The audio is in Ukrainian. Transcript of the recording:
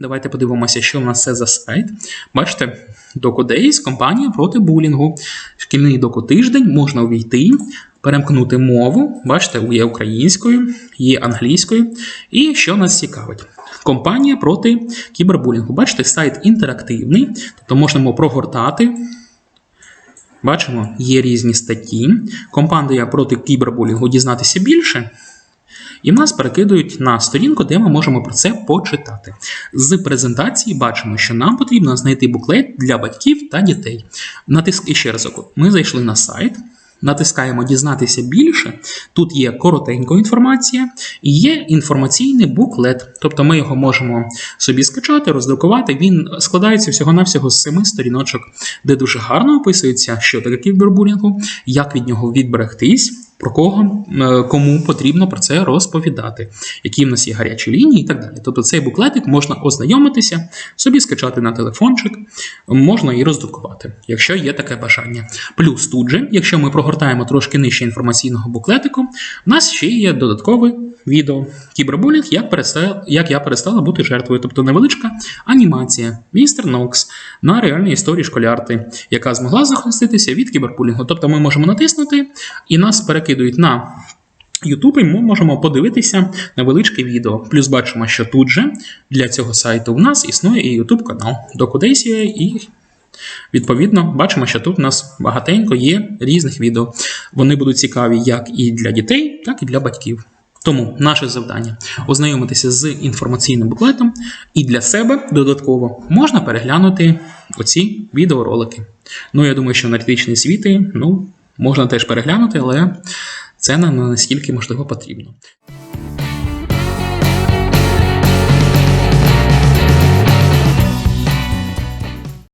Давайте подивимося, що в нас це за сайт. Бачите, DocuDays – компанія проти булінгу. Шкільний доку тиждень можна увійти, перемкнути мову. Бачите, є українською, є англійською. І що нас цікавить? Компанія проти кібербулінгу. Бачите, сайт інтерактивний, тобто можемо прогортати. Бачимо, є різні статті. Компанія проти кібербулінгу дізнатися більше. І нас перекидують на сторінку, де ми можемо про це почитати. З презентації бачимо, що нам потрібно знайти буклет для батьків та дітей. Натиск і ще разок. Ми зайшли на сайт. Натискаємо дізнатися більше. Тут є коротенька інформація і є інформаційний буклет. Тобто ми його можемо собі скачати, роздрукувати. Він складається всього-навсього з семи сторіночок, де дуже гарно описується, що таке кібербулінгу, як від нього відберегтись. Про кого е, кому потрібно про це розповідати, які в нас є гарячі лінії і так далі. Тобто цей буклетик можна ознайомитися, собі скачати на телефончик, можна і роздрукувати, якщо є таке бажання. Плюс тут же, якщо ми прогортаємо трошки нижче інформаційного буклетику, в нас ще є додаткове відео кібербулінг, як перестала, як я перестала бути жертвою, тобто невеличка анімація містер Нокс на реальній історії школярти, яка змогла захиститися від кібербулінгу. Тобто ми можемо натиснути і нас перекидують на YouTube, і ми можемо подивитися невеличке відео. Плюс бачимо, що тут же для цього сайту в нас існує і YouTube канал DocuDays.ua і Відповідно, бачимо, що тут у нас багатенько є різних відео. Вони будуть цікаві як і для дітей, так і для батьків. Тому наше завдання ознайомитися з інформаційним буклетом, і для себе додатково можна переглянути оці відеоролики. Ну, я думаю, що аналітичні світи ну, можна теж переглянути, але це не настільки можливо потрібно.